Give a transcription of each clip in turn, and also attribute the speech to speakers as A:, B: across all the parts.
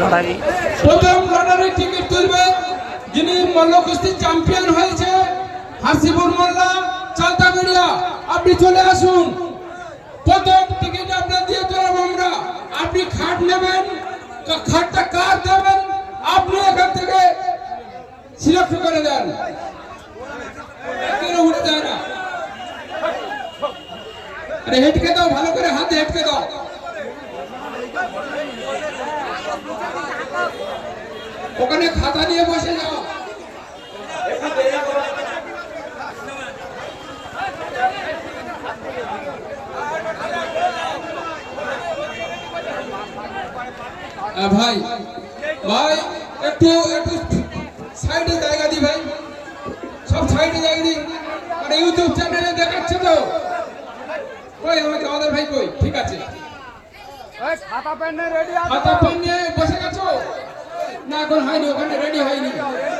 A: লড়াই।
B: প্রথম lottery ticket তুলবে যিনি মল্ল কুস্তি চ্যাম্পিয়ন হয়েছে, হাসিবুর মোল্লা চালতাবেড়িয়া আপনি চলে আসুন। প্রথম টিকিট আপনার দিয়ে চলাব আমরা। আপনি খাট নেবেন। খাটটা কার দেবেন? আপনি এখান থেকে সিলেক্ট করে দেন। উঠে যায় না। আরে হেঁটকে দাও, ভালো করে হাতে হেঁটকে দাও। ওখানে খাতা নিয়ে বসে যাও। ভাই ভাই, একটু একটু সাইডে জায়গা দি ভাই। সব সাইডে জায়গা দি। মানে ইউটিউব চ্যানেলে দেখাচ্ছে তো। কই আমাকে আমাদের ভাই কই? ঠিক আছে।
C: খাতা পেন রেডি
B: খাতা পেন নিয়ে বসে গেছো? না এখন হয়নি ওখানে রেডি হয়নি।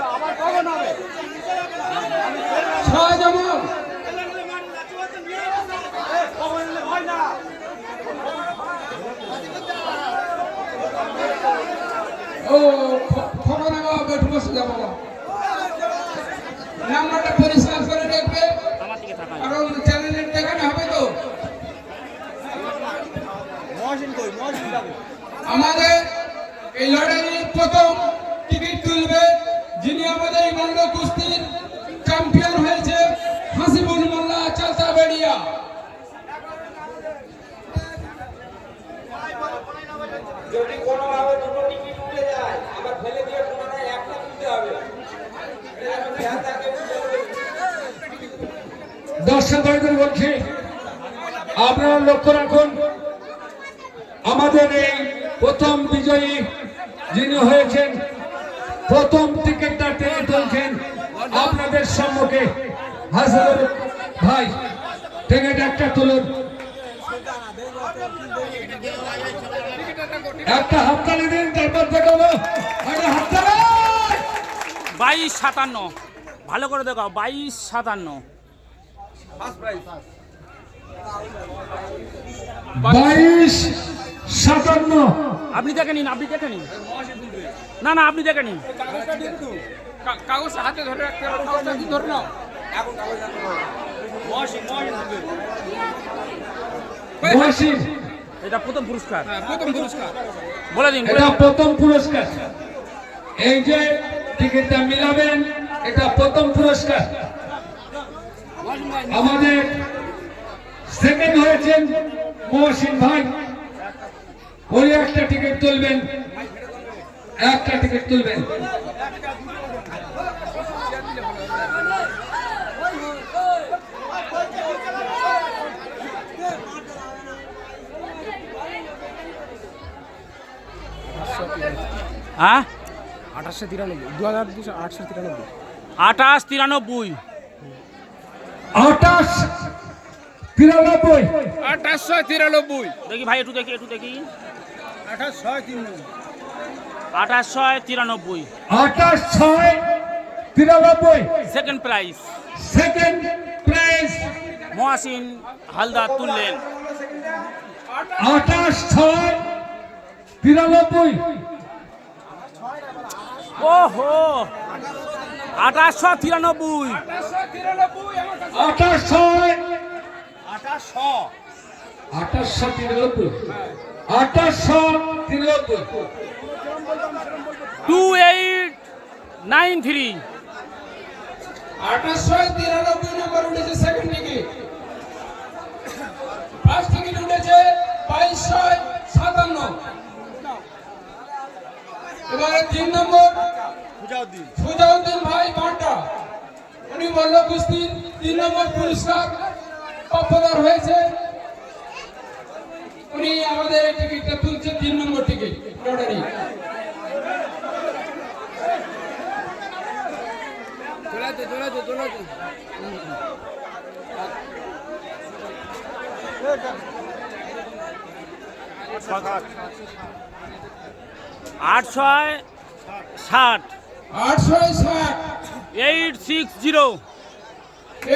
C: আবার কখন হবে
B: শাহজামান
C: কখন এলে হয় না
B: ও খবর বাবা একটু বসে যাব নাম্বারটা পরিষ্কার করে দেখবে
A: আমার দিকে থাকা
B: কারণ চ্যানেলের দেখানো হবে তো
C: মহসিন কই মহসিন যাবে
B: আমাদের এই লড়াইয়ের প্রথম টিকিট তুলবে যিনি আমাদের এই মল্ল কুস্তির চ্যাম্পিয়ন হয়েছে হাসিবুল মোল্লা চালতাবেড়িয়া
D: যদি কোনোভাবে দুটো টিকিট উঠে যায় আবার ফেলে দিয়ে পুনরায় একটা তুলতে হবে এটা যেন খেয়াল থাকে বুঝতে হবে।
E: দর্শক ভাইদের বলছি আপনারা লক্ষ্য রাখুন আমাদের এই প্রথম বিজয়ী যিনি হয়েছেন প্রথম টিকিটটা টেনে তুলছেন আপনাদের সম্মুখে হাসিনুর ভাই টিকিট একটা তুলুন। একটা হাততালি দিন তারপর দেখাবো। একটা হাততালি!
A: বাইশ সাতান্ন। ভালো করে দেখাও বাইশ সাতান্ন।
E: বাইশ সাতান্ন।
A: আপনি দেখে নিন আপনি দেখে নিন। না না আপনি দেখে নিন।
B: কাগজ হাতে ধরে রাখতে কাগজটা ধরে নাও।
A: এটা প্রথম পুরস্কার।
B: হ্যাঁ, প্রথম পুরস্কার।
A: বলে দিন
E: এটা প্রথম পুরস্কার। এই যে টিকিটটা মিলাবেন এটা প্রথম পুরস্কার। আমাদের সেকেন্ড হয়েছেন মহসিন ভাই। ওই একটা টিকিট তুলবেন একটা টিকিট তুলবেন।
A: হ্যাঁ
C: আঠাশশো তিরানব্বই দু হাজার দুশো আটশো তিরানব্বই।
A: আঠাশ তিরানব্বই।
E: আঠাশ তিরানব্বই।
B: আঠাশশো তিরানব্বই।
A: দেখি ভাই একটু দেখি একটু দেখি।
C: আঠাশ ছয় তিন
A: আঠাশ ছয় তিরানব্বই।
E: আঠাশ ছয় তিরানব্বই।
A: Second prize
E: second prize
A: Mohasin Haldar তুললেন।
E: আঠাশ ছয় তিরানব্বই।
A: ওহো আঠাশশো তিরানব্বই।
E: আঠাশ ছয়
C: আঠাশশো।
E: আঠাশশো তিরানব্বই। আঠাশশো তিরানব্বই।
A: Two eight nine three.
B: আঠাশশো তিরানব্বই নম্বর উঠেছে সেকেন্ড টিকিট ফার্স্ট টিকিট উঠেছে বাইশশো সাতান্ন এবারে তিন নম্বর
C: সুজাউদ্দিন
B: ভাই বাটা উনি মল্ল কুস্তির তিন নম্বর পুরস্কার প্রাপ্যদার হয়েছে। উনি আমাদের টিকিটটা তুলছে তিন নম্বর টিকিট লটারি
A: আট ছয় ষাট।
B: আটশো ষাট।
A: Eight six zero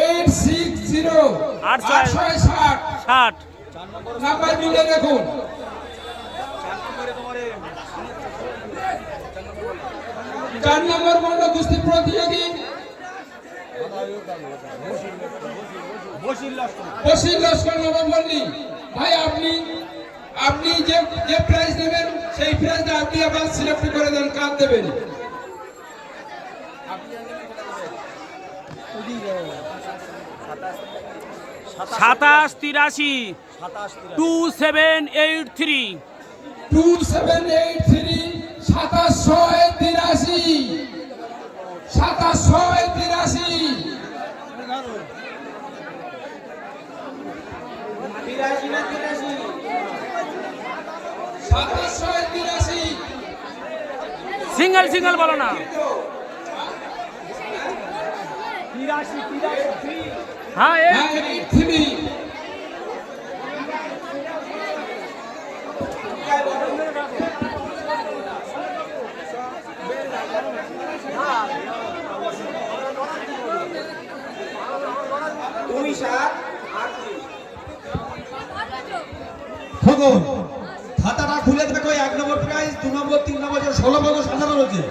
B: eight six zero
A: আটশো-
B: আটশো ষাট।
A: ষাট
B: নাম্বার মিলে দেখুন। চার নম্বর মন্ডল কুস্তি প্রতিযোগী।
C: বসির লস্কর।
B: বসির লস্কর নবমল্লী ভাই আপনি আপনি যে যে প্রাইজ নেবেন সেই প্রাইজটা আপনি আবার সিলেক্ট করে দেন কার দেবেন?
A: সাতাশ তিরাশি। Two seven eight three.
B: Two seven eight three সাতাশ ছয় তিরাশি। সাতাশ ছয় তিরাশি।
A: সিঙ্গেল সিঙ্গেল বলো না। হ্যাঁ
B: হ্যাঁ
D: সাত আটত্রিশ
F: খবর খাতাটা খুলে দেখো এক নম্বর প্রাইজ দু নম্বর তিন নম্বর ষোলো বছর সাজানো রয়েছে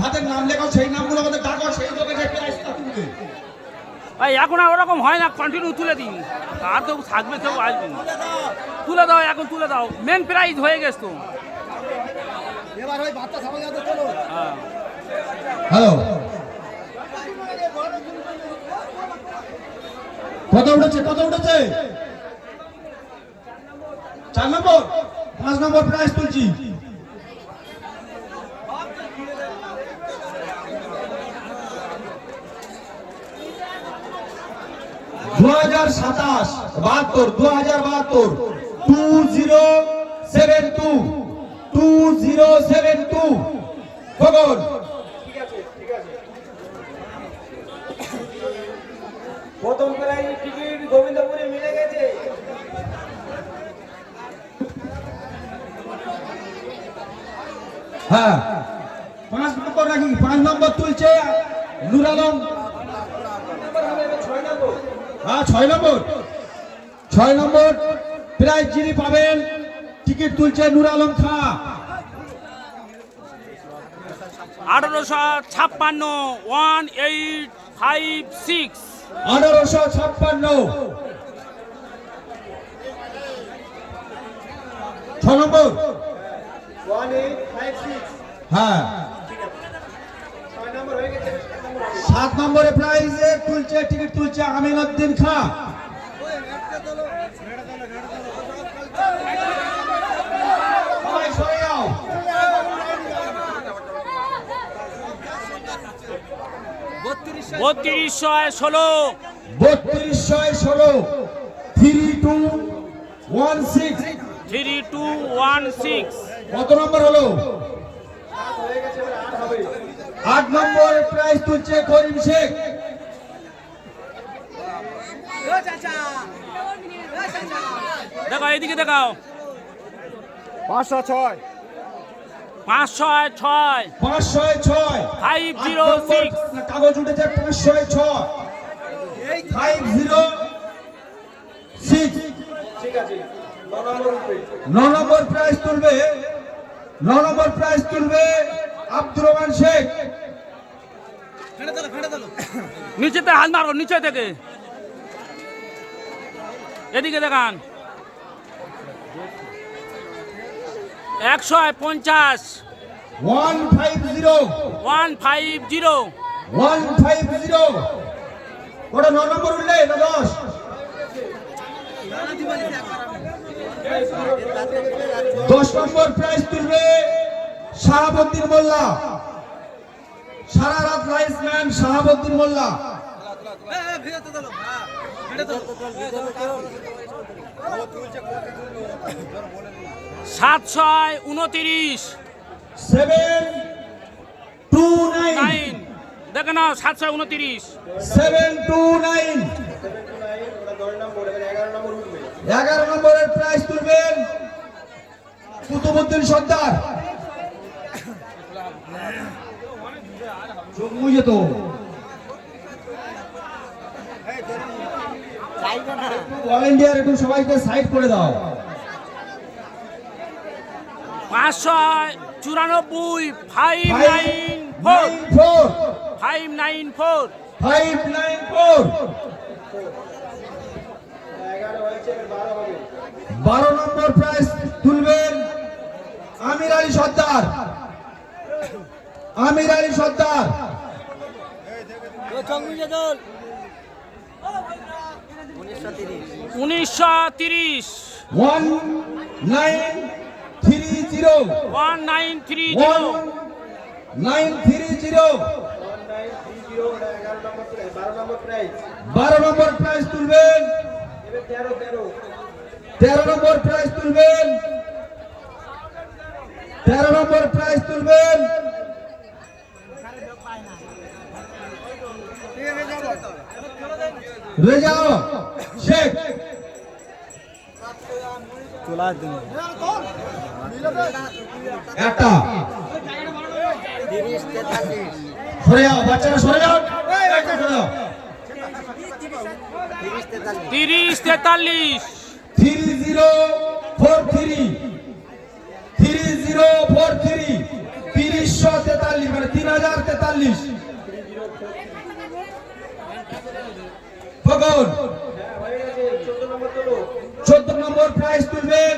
F: হাতের নাম লেখাও সেই নামগুলো আমাদের ডাকো সেই লোকে যে প্রাইজটা তুলবে।
A: ভাই এখন আর ওরকম হয় না কন্টিনিউ তুলে দিন। আর তো থাকবে কেউ আসবে না। তুলে দাও এখন তুলে দাও। মেন প্রাইজ হয়ে গেছে তো। হ্যাঁ।
F: হ্যালো। কত উঠেছে কত উঠেছে? চার নম্বর পাঁচ নম্বর প্রাইজ তুলছি। দু হাজার সাতাশ বাহাত্তর দু হাজার বাহাত্তর two zero seven two two zero seven two খবর
D: ঠিক আছে ঠিক আছে প্রথম প্রাইজ টিকিট গোবিন্দপুরে মিলে গেছে।
F: হ্যাঁ। পাঁচ নম্বর রাখি পাঁচ নম্বর তুলছে নুর আলম
D: নাম্বার হবে এবার ছয় নম্বর
F: হ্যাঁ ছয় নম্বর। ছয় নম্বর প্রাইজ যিনি পাবেন টিকিট তুলছে নুর আলম খা।
A: আঠারোশো ছাপ্পান্ন ওয়ান এইট ফাইভ সিক্স।
F: আঠারোশো ছাপ্পান্ন। ছ নম্বর।
D: One eight five six.
F: হ্যাঁ।
D: ছয় নম্বর হয়ে গেছে। সাত নম্বর
F: প্রাইজে তুলছে টিকিট তুলছে আমিন উদ্দিন খা
A: বত্রিশশো ষোলো।
F: বত্রিশশো ষোলো। Three two one six.
A: Three two one six.
F: কত নম্বর হলো?
D: আট
F: নম্বর। প্রাইজ তুলছে করিম শেখ।
A: দেখো এইদিকে দেখাও।
C: পাঁচশো ছয়।
A: পাঁচ ছয়। ছয়।
F: পাঁচশো ছয়
A: ফাইভ জিরো সিক্স
F: কাগজ উঠেছে ছয়। ফাইভ জিরো সিক্স
D: ঠিক আছে। নম্বর
F: ন নম্বর প্রাইজ তুলবে। ন নম্বর প্রাইজ তুলবে আব্দুর রহমান শেখ।
A: নিচেতে হাত মারো নিচে থেকে। এদিকে দেখান। একশো পঞ্চাশ।
F: One five zero.
A: One five zero.
F: One five zero. ওটা ন নম্বর উঠলে না দশ? দশ নম্বর প্রাইজ তুলবে শাহাবুদ্দিন মোল্লা। সারা রাত লাইসম্যান শাহাবুদ্দিন মোল্লা।
A: সাত ছয় উনতিরিশ
F: সেভেন টু নাইন।
A: দেখে নাও সাত ছয় উনতিরিশ।
F: সেভেন টু নাইন
D: এগারো
F: নম্বরের প্রাইজ তুলবেন কুতুবুদ্দিন সর্দার। চোখ মুজে তো। অল ইন্ডিয়ার একটু সবাইকে সাইড করে দাও।
A: পাঁচশো চুরানব্বই five nine four
F: four
A: five nine four
F: five nine four বারো নম্বর প্রাইজ তুলবেন আমির আলী সর্দার। আমির আলী সর্দার।
A: উনিশশো তিরিশ।
F: One nine three zero
A: one nine three zero
F: nine three zero বারো নম্বর প্রাইজ তুলবেন। তেরো নম্বর প্রাইজ তুলবেন। তেরো নম্বর প্রাইজ তুলবেন। রেজাও শেখ একটা। সরে যাও বাচ্চারা সরে যাও। একটা সরে যাও।
A: তিরিশ তেতাল্লিশ।
F: Three zero four three. Three zero four three. তিরিশশো তেতাল্লিশ মানে তিন হাজার তেতাল্লিশ। ফগন চোদ্দ নম্বর প্রাইজ তুলবেন।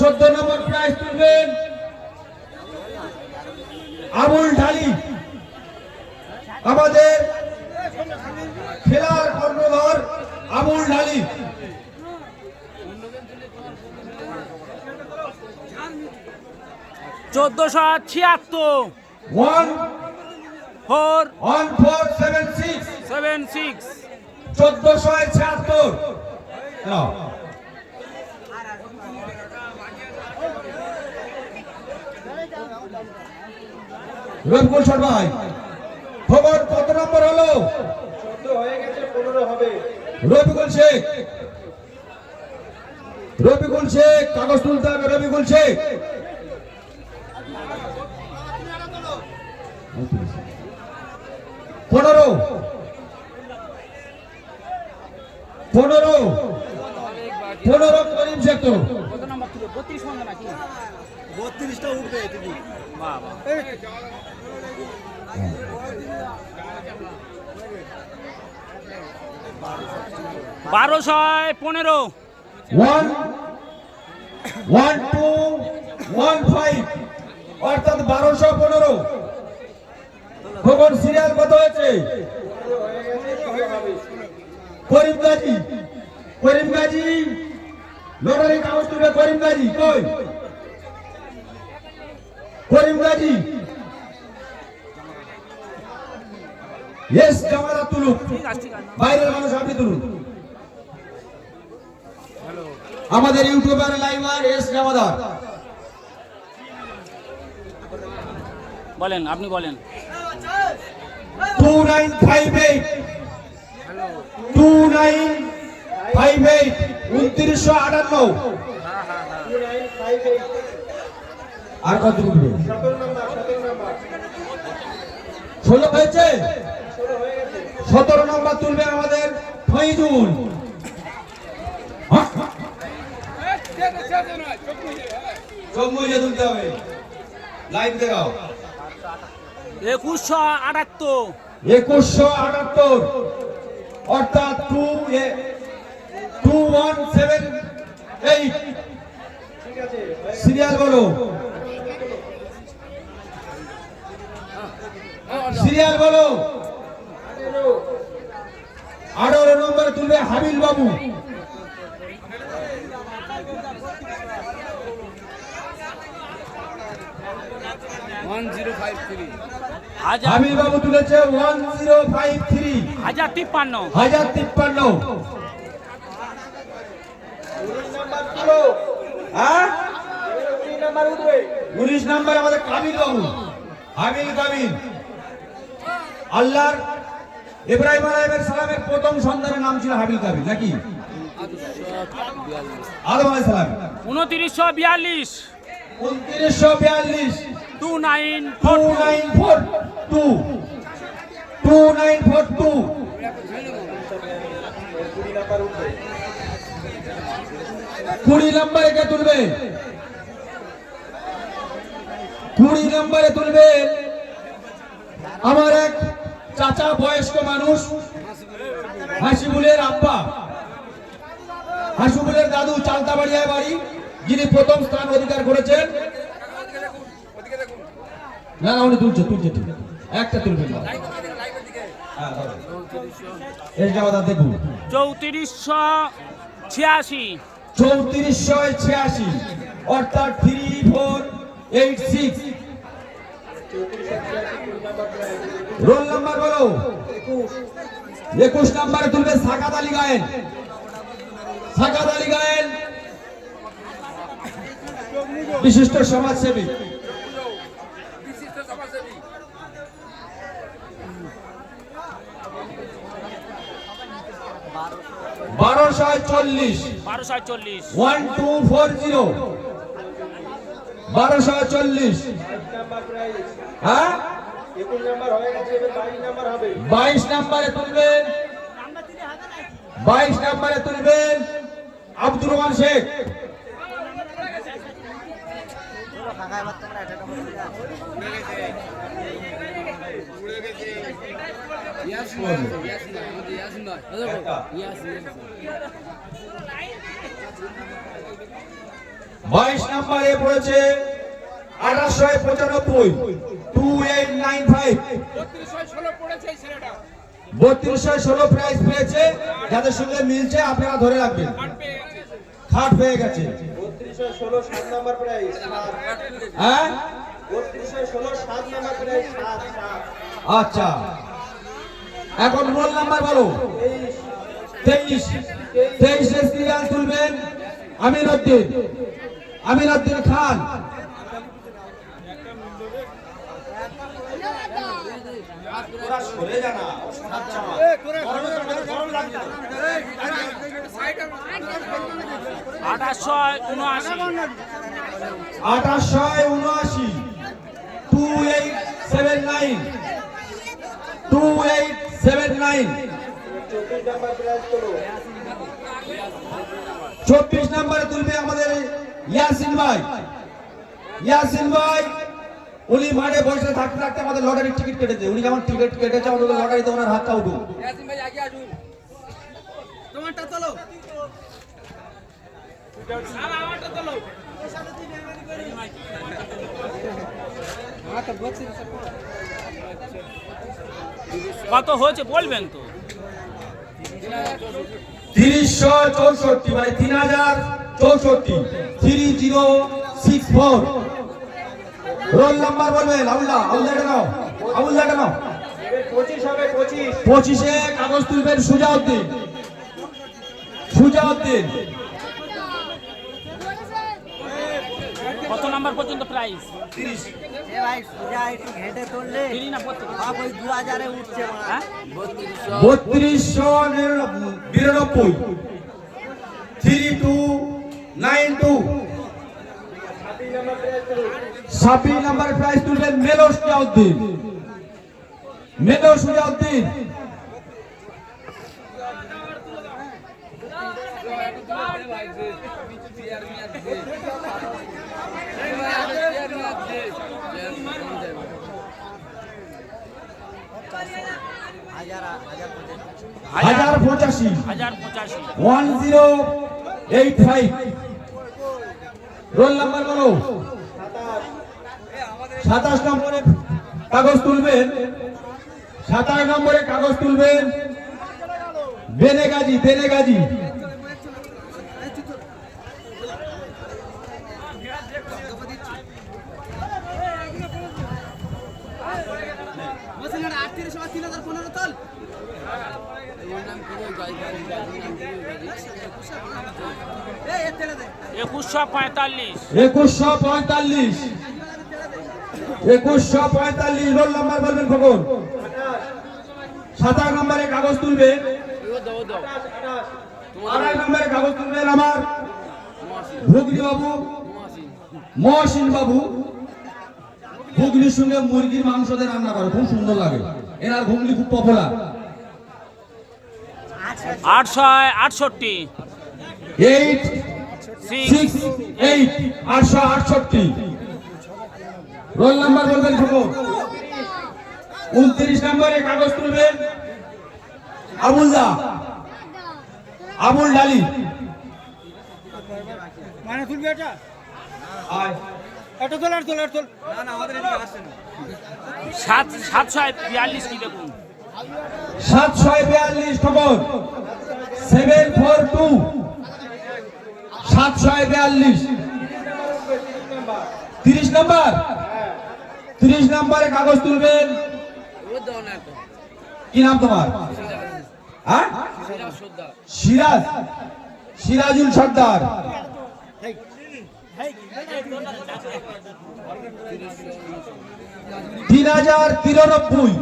F: চোদ্দ নম্বর প্রাইজ তুলবেন। আবুল ঢালি। আমাদের খেলার কর্ণধর আবুল ঢালি।
A: চোদ্দশো ছিয়াত্তর।
F: One
A: four
F: one four seven six
A: seven six
F: চোদ্দশো ছিয়াত্তর রবিকুল শর্মা খবর কত নম্বর হলো? রবিকুল শেখ। রবিকুল শেখ, কাগজ তুলতে হবে রবিকুল শেখ। পনেরো। পনেরো। পনেরো করিম শেখ তো।
A: কত নম্বর ছিল বত্রিশ নম্বর নাকি
C: বত্রিশটা উঠবে
A: বাবা বারোশো পনেরো।
F: One one two one five. অর্থাৎ বারোশো পনেরো। খবর সিরিয়াল কত হয়েছে? করিম গাজী করিম গাজী লটারি কাগজ তুলবে করিম গাজী কই? করিম গাজী। ইয়েস জামালা তুলুক বাইরের মানুষ আপনি তুলুন। আমাদের ইউটিউবার লাইভার এস জামাদার
A: বলেন আপনি বলেন।
F: Two nine five eight two nine five eight উনত্রিশশো আটান্ন। আর কত উঠবে ষোলো হয়েছে? সতেরো নম্বর তুলবে আমাদের ফইজুল চোখ মুজে তুলতে হবে। লাইভ দেখাও।
A: একুশশো আটাত্তর।
F: একুশশো আটাত্তর। অর্থাৎ টু এ two one seven eight serial বলো। সিরিয়াল বলো। আঠারো নম্বর তুলবে হাবিল বাবু।
A: হাজার
F: হাবিল বাবু তুলেছে ওয়ান জিরো ফাইভ থ্রি
A: হাজার তিপ্পান্ন।
F: হাজার তিপ্পান্ন। হ্যাঁ? উনিশ নাম্বার আমাদের কাবিল বাবু। হাবিল কাবিল আল্লাহর ইব্রাহিম আলাইহিস সালামের প্রথম সন্তানের নাম ছিল হাবিল কাবিল নাকি? আদম আলাইহিস সালাম।
A: উনত্রিশশো বিয়াল্লিশ।
F: উনত্রিশশো বিয়াল্লিশ।
A: Two nine
F: two nine four two two nine four two কুড়ি নাম্বার কে তুলবে। কুড়ি নম্বরে তুলবেন আমার এক চাচা বয়স্ক মানুষ, হাসিবুলের আব্বা। হাসিবুলের দাদু চালতাবাড়িয়ায় বাড়ি, যিনি প্রথম স্থান অধিকার করেছেন। না না উনি তুলছে তুলছে ঠিক একটা তুলবেন না। এই জায়গাটা দেখুন।
A: চৌত্রিশশো ছিয়াশি।
F: চৌত্রিশশো ছিয়াশি অর্থাৎ three four eight six roll number বলো। একুশ নাম্বারে তুলবে সাকাত আলী গায়েন। সাকাত আলী গায়েন। বিশিষ্ট সমাজসেবী। বারোশো চল্লিশ
A: বারোশো চল্লিশ
F: ওয়ান টু ফোর জিরো। বারোশো চল্লিশ হ্যাঁ?
D: বাইশ নাম্বার হবে
F: বাইশ নাম্বারে তুলবেন। বাইশ নাম্বারে তুলবেন আব্দুর রহমান শেখ। বাইশ নাম্বারে পড়েছে আঠাশশো পঁচানব্বই টু এইট নাইন ফাইভ বত্রিশশো ষোলো প্রাইজ পেয়েছে যাদের সঙ্গে মিলছে আপনারা ধরে রাখবেন। খাট পেয়ে গেছে।
D: প্রাইস
F: হ্যাঁ
D: প্রাইস
F: আচ্ছা। এখন রোল নাম্বার বলো। তেইশ। তেইশ সিরিয়াল তুলবেন আমির উদ্দিন আমির উদ্দিন খান
A: আঠাশশো উনআশি।
F: Two eight seven nine. Two eight nine
D: চব্বিশ নাম্বার
F: তুলবে আমাদের ইয়াসিন ভাই। ইয়াসিন ভাই উনি মাঠে বসে থাকতে থাকতে আমাদের লটারির টিকিট কেটেছে। উনি যেমন টিকিট কেটেছে আমাদের লটারিতে ওনার হাতটা উঠুক।
A: কত হয়েছে বলবেন তো?
F: তিরিশশো চৌষট্টি মানে তিন হাজার চৌষট্টি, three zero six four. Roll number বলবেন, আবুল্লাহ আবুল্লাহ এটা নাও আবুল্লাহ এটা নাও।
D: এবার পঁচিশ হবে পঁচিশ
F: পঁচিশে কাগজ তুলবেন সুজাউদ্দিন। সুজাউদ্দিন
A: কত নাম্বার পর্যন্ত প্রাইস
C: এ ভাই সোজা একটু ঘেটে তুললে
A: তিরি না বত্রিশ
C: সব ওই দু হাজারে উঠছে মাল।
A: হ্যাঁ?
F: বত্রিশশো বিরানব্বই থ্রি টু নাইন টু। ছাব্বিশ নাম্বার প্রাইস তুলবেন মেলো সুজাউদ্দিন। মেলো সুজাউদ্দিন।
C: হাজার হাজার পঁচাশি।
F: হাজার পঁচাশি। One zero eight five. Roll number বলো। সাতাশ নম্বরে কাগজ তুলবেন। সাতাশ নম্বরে কাগজ তুলবেন। বেনেগাজি বেনেগাজি।
A: একুশশো পঁয়তাল্লিশ।
F: একুশশো পঁয়তাল্লিশ। একুশশো পঁয়তাল্লিশ। বলবেন খবর নম্বরে কাগজ আড়াই নম্বরে কাগজ তুলবেন আমার ভুগলি বাবু মহসিন বাবু ঘুগলির সঙ্গে মুরগির মাংস দিয়ে রান্না করে। খুব সুন্দর লাগে। এনার ঘুগলি খুব পপুলার
A: আটশো আটষট্টি।
F: এইট
A: সিক্স
F: সিক্স এইট আটশো আটষট্টি। রোল নাম্বার বলবেন ঠুকো উনত্রিশ নম্বরে কাগজ তুলবেন। আবুল দা। আবুল ডালি।
G: মানে তুলবে এটা?
F: আয়।
G: এটা তোল আর তোল আর তোল।
A: সাত সাতশো বিয়াল্লিশ কি দেখুন?
F: খবর। সেভেন ফোর টু তিরিশ নাম্বার। তিরিশ নাম্বারে কাগজ তুলবেন। কি নাম তোমার? হ্যাঁ? সিরাজ। সিরাজুল সর্দার। তিন হাজার তিরানব্বই।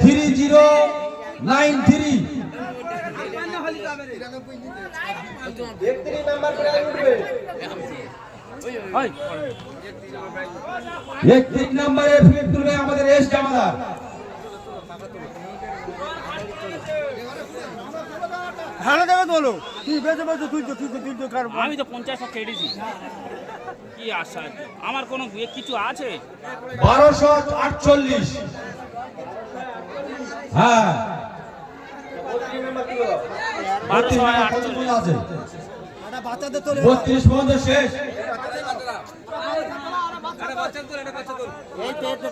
F: থ্রি জিরো নাইন থ্রি
D: একত্রিশ নাম্বার
F: ফিট তুলবে আমাদের এস জামাদার।
G: ভালো জায়গা তোলো তুই বেঁচে বেঁচে তুলছো তুলছো তুলছো কার
A: আমি তো পঞ্চাশ কেটেছি। কি আশা আমার কোনো কিছু আছে?
F: বারোশো আটচল্লিশ। হ্যাঁ।
A: বারোশো
F: বত্রিশ
A: আটচল্লিশ।
F: আছে? বত্রিশ পর্যন্ত শেষ।
C: তো তো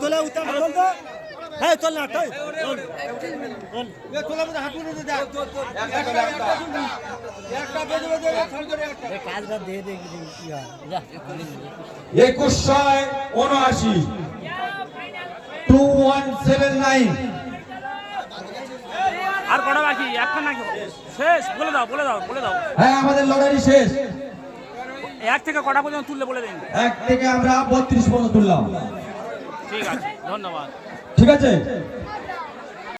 C: তুলে
G: উত্তর তো হ্যাঁ তোল না তোল তোল এ তোলা মধ্যে হাত তুলে দে একটা বেজে বেজে ফোন করে একটা
C: এই কাজটা দিয়ে দে কি যা
F: একুশ ছয় উনআশি। Two one seven nine.
A: আর কটা বাকি? একটা নাকি? শেষ বলে দাও বলে দাও বলে দাও।
F: হ্যাঁ আমাদের লটারি শেষ।
A: এক থেকে কটা পর্যন্ত তুললে বলে দিন।
F: এক থেকে আমরা বত্রিশ পর্যন্ত তুললাম।
A: ঠিক আছে ধন্যবাদ।
F: ঠিক আছে